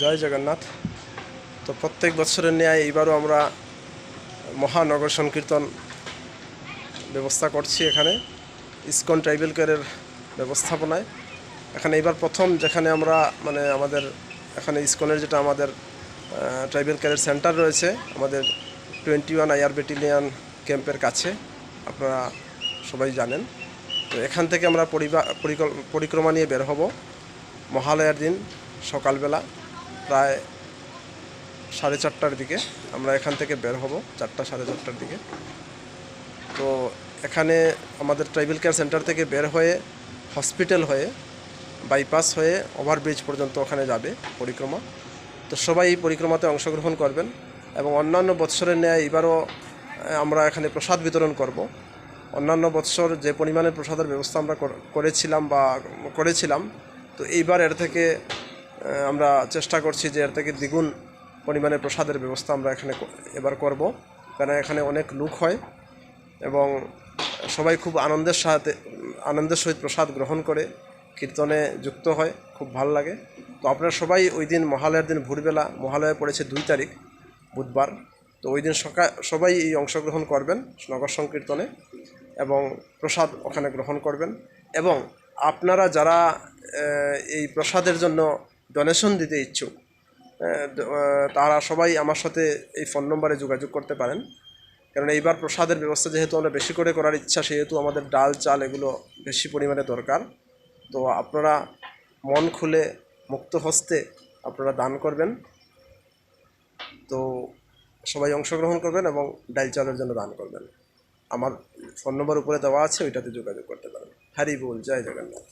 জয় জগন্নাথ। তো প্রত্যেক বছরের ন্যায় এবারও আমরা মহানগর সংকীর্তন ব্যবস্থা করছি এখানে, ইসকন ট্রাইবেল কেয়ারের ব্যবস্থাপনায়। এখানে এইবার প্রথম যেখানে আমরা মানে আমাদের এখানে ইসকনের যেটা আমাদের ট্রাইবেল কেয়ারের সেন্টার রয়েছে, আমাদের টোয়েন্টি ওয়ান আইআর ব্যাটালিয়ান ক্যাম্পের কাছে, আপনারা সবাই জানেন। তো এখান থেকে আমরা পরিক্রমা নিয়ে বের হব। মহালয়ার দিন সকালবেলা। প্রায় সাড়ে চারটার দিকে আমরা এখান থেকে বের হব, চারটা সাড়ে চারটার দিকে। তো এখানে আমাদের ট্রাইবেল কেয়ার সেন্টার থেকে বের হয়ে হসপিটাল হয়ে বাইপাস হয়ে ওভারব্রিজ পর্যন্ত ওখানে যাবে পরিক্রমা। তো সবাই এই পরিক্রমাতে অংশগ্রহণ করবেন এবং অন্যান্য বৎসরের ন্যায় এবারও আমরা এখানে প্রসাদ বিতরণ করব। অন্যান্য বৎসর যে পরিমাণে প্রসাদের ব্যবস্থা আমরা করেছিলাম বা করেছিলাম, তো এইবার এর থেকে আমরা চেষ্টা করছি যে এর থেকে দ্বিগুণ পরিমাণে প্রসাদের ব্যবস্থা আমরা এখানে এবার করব। কারণ এখানে অনেক লোক হয় এবং সবাই খুব আনন্দের সাথে, আনন্দের সহিত প্রসাদ গ্রহণ করে, কীর্তনে যুক্ত হয়, খুব ভালো লাগে। তো আপনারা সবাই ওই দিন মহালয়ার দিন ভোরবেলা মহালয়ে পড়েছে দুই তারিখ, বুধবার। তো ওই দিন সকাল সবাই এই অংশগ্রহণ করবেন নগর সংকীর্তনে এবং প্রসাদ ওখানে গ্রহণ করবেন। এবং আপনারা যারা এই প্রসাদের জন্য ডোনেশন দিতে ইচ্ছুক আহ, তারা সবাই আমার সাথে এই ফোন নম্বরে যোগাযোগ করতে পারেন। কারণ এইবার প্রসাদের ব্যবস্থা যেহেতু আমরা বেশি করে করার ইচ্ছা সেহেতু আমাদের ডাল চাল এগুলো বেশি পরিমাণে দরকার। তো আপনারা মন খুলে মুক্ত হস্তে আপনারা দান করবেন। তো সবাই অংশগ্রহণ করবেন এবং ডাল চালের জন্য দান করবেন। আমার ফোন নম্বর উপরে দেওয়া আছে ওইটাতে যোগাযোগ করতে পারেন। হ্যারি বল জয় জগন্নাথ।